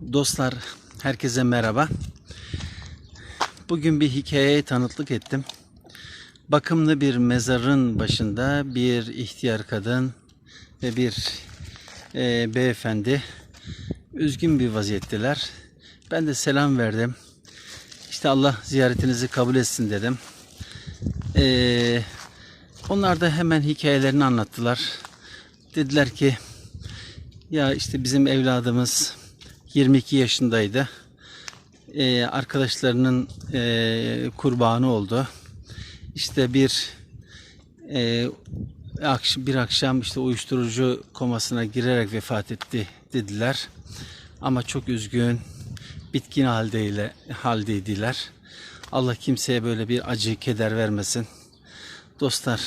Dostlar, herkese merhaba. Bugün bir hikayeye tanıklık ettim. Bakımlı bir mezarın başında bir ihtiyar kadın ve bir e, beyefendi üzgün bir vaziyetteler. Ben de selam verdim. İşte Allah ziyaretinizi kabul etsin dedim. E, onlar da hemen hikayelerini anlattılar. Dediler ki ya işte bizim evladımız 22 yaşındaydı. Ee, arkadaşlarının e, kurbanı oldu. İşte bir e, bir akşam işte uyuşturucu komasına girerek vefat etti dediler. Ama çok üzgün, bitkin haldeyle haldeydiler. Allah kimseye böyle bir acı, keder vermesin. Dostlar,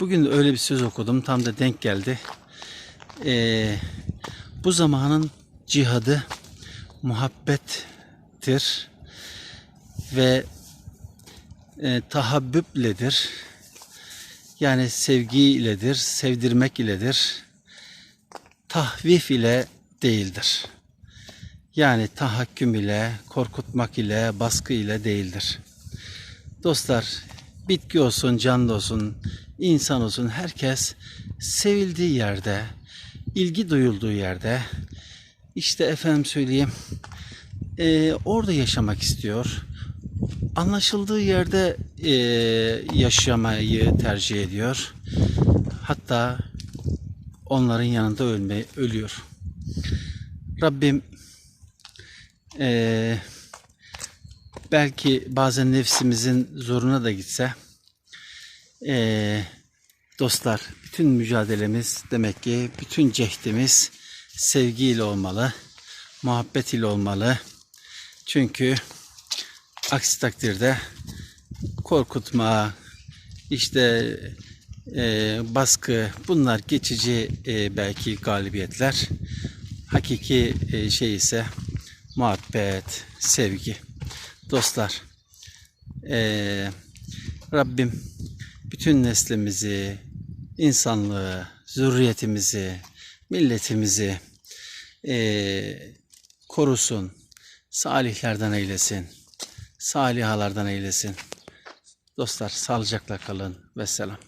bugün öyle bir söz okudum. Tam da denk geldi. Ee, bu zamanın cihadı muhabbettir ve e, tahabbübledir. Yani sevgi iledir, sevdirmek iledir. Tahvif ile değildir. Yani tahakküm ile, korkutmak ile, baskı ile değildir. Dostlar, bitki olsun, canlı olsun, insan olsun herkes sevildiği yerde, ilgi duyulduğu yerde, işte efendim söyleyeyim, eee, orada yaşamak istiyor. Anlaşıldığı yerde eee, yaşamayı tercih ediyor. Hatta onların yanında ölme, ölüyor. Rabbim eee belki bazen nefsimizin zoruna da gitse eee, dostlar bütün mücadelemiz demek ki bütün cehdimiz sevgiyle olmalı, muhabbet ile olmalı. Çünkü aksi takdirde korkutma, işte eee, baskı bunlar geçici eee, belki galibiyetler. Hakiki eee, şey ise muhabbet, sevgi. Dostlar, eee, Rabbim bütün neslimizi, insanlığı, zürriyetimizi, milletimizi eee, korusun, salihlerden eylesin, salihalardan eylesin. Dostlar, sağlıcakla kalın. Vesselam.